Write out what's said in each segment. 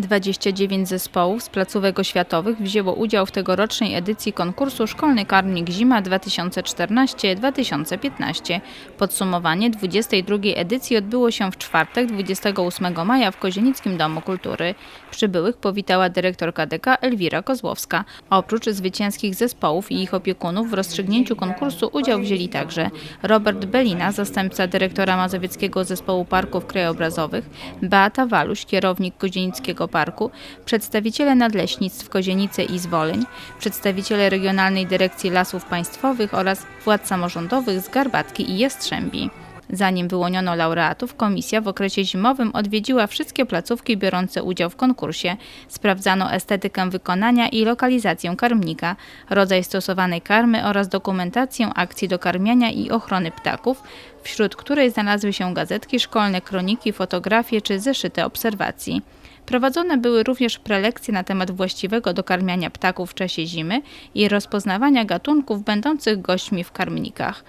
29 zespołów z placówek oświatowych wzięło udział w tegorocznej edycji konkursu Szkolny Karmnik Zima 2014-2015. Podsumowanie 22 edycji odbyło się w czwartek 28 maja w Kozienickim Domu Kultury. Przybyłych powitała dyrektor KDK Elwira Kozłowska. Oprócz zwycięskich zespołów i ich opiekunów w rozstrzygnięciu konkursu udział wzięli także Robert Belina, zastępca dyrektora Mazowieckiego Zespołu Parków Krajobrazowych, Beata Waluś, kierownik Kozienickiego Parku, przedstawiciele nadleśnictw Kozienice i Zwoleń, przedstawiciele Regionalnej Dyrekcji Lasów Państwowych oraz władz samorządowych z Garbatki i Jastrzębi. Zanim wyłoniono laureatów, komisja w okresie zimowym odwiedziła wszystkie placówki biorące udział w konkursie. Sprawdzano estetykę wykonania i lokalizację karmnika, rodzaj stosowanej karmy oraz dokumentację akcji dokarmiania i ochrony ptaków, wśród której znalazły się gazetki szkolne, kroniki, fotografie czy zeszyte obserwacji. Prowadzone były również prelekcje na temat właściwego dokarmiania ptaków w czasie zimy i rozpoznawania gatunków będących gośćmi w karmnikach.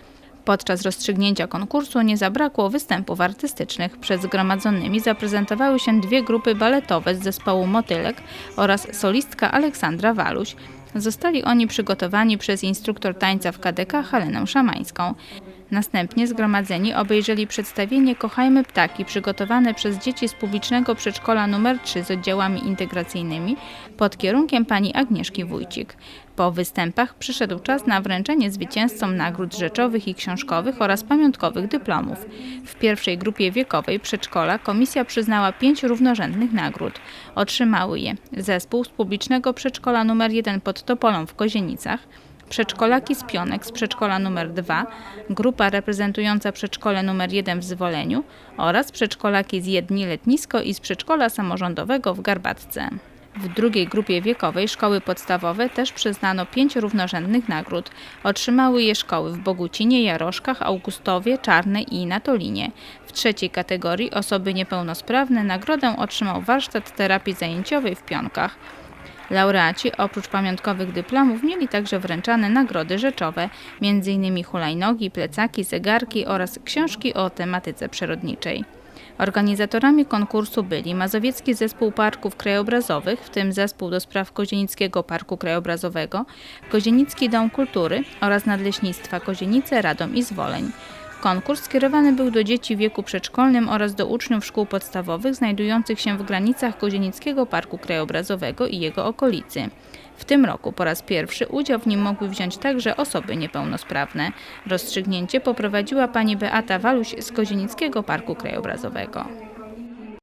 Podczas rozstrzygnięcia konkursu nie zabrakło występów artystycznych. Przed zgromadzonymi zaprezentowały się dwie grupy baletowe z zespołu Motylek oraz solistka Aleksandra Waluś. Zostali oni przygotowani przez instruktor tańca w KDK Helenę Szamańską. Następnie zgromadzeni obejrzeli przedstawienie Kochajmy Ptaki przygotowane przez dzieci z publicznego przedszkola nr 3 z oddziałami integracyjnymi pod kierunkiem pani Agnieszki Wójcik. Po występach przyszedł czas na wręczenie zwycięzcom nagród rzeczowych i książkowych oraz pamiątkowych dyplomów. W pierwszej grupie wiekowej przedszkola komisja przyznała pięć równorzędnych nagród. Otrzymały je zespół z publicznego przedszkola nr 1 pod Topolą w Kozienicach, przedszkolaki z Pionek z przedszkola nr 2, grupa reprezentująca przedszkole nr 1 w Zwoleniu oraz przedszkolaki z Jedni Letnisko i z przedszkola samorządowego w Garbatce. W drugiej grupie wiekowej szkoły podstawowe też przyznano pięć równorzędnych nagród. Otrzymały je szkoły w Bogucinie, Jaroszkach, Augustowie, Czarnej i Natolinie. W trzeciej kategorii osoby niepełnosprawne nagrodę otrzymał warsztat terapii zajęciowej w Pionkach. Laureaci oprócz pamiątkowych dyplomów mieli także wręczane nagrody rzeczowe, m.in. hulajnogi, plecaki, zegarki oraz książki o tematyce przyrodniczej. Organizatorami konkursu byli Mazowiecki Zespół Parków Krajobrazowych, w tym Zespół do spraw Kozienickiego Parku Krajobrazowego, Kozienicki Dom Kultury oraz Nadleśnictwa Kozienice, Radom i Zwoleń. Konkurs skierowany był do dzieci w wieku przedszkolnym oraz do uczniów szkół podstawowych znajdujących się w granicach Kozienickiego Parku Krajobrazowego i jego okolicy. W tym roku po raz pierwszy udział w nim mogły wziąć także osoby niepełnosprawne. Rozstrzygnięcie poprowadziła pani Beata Waluś z Kozienickiego Parku Krajobrazowego.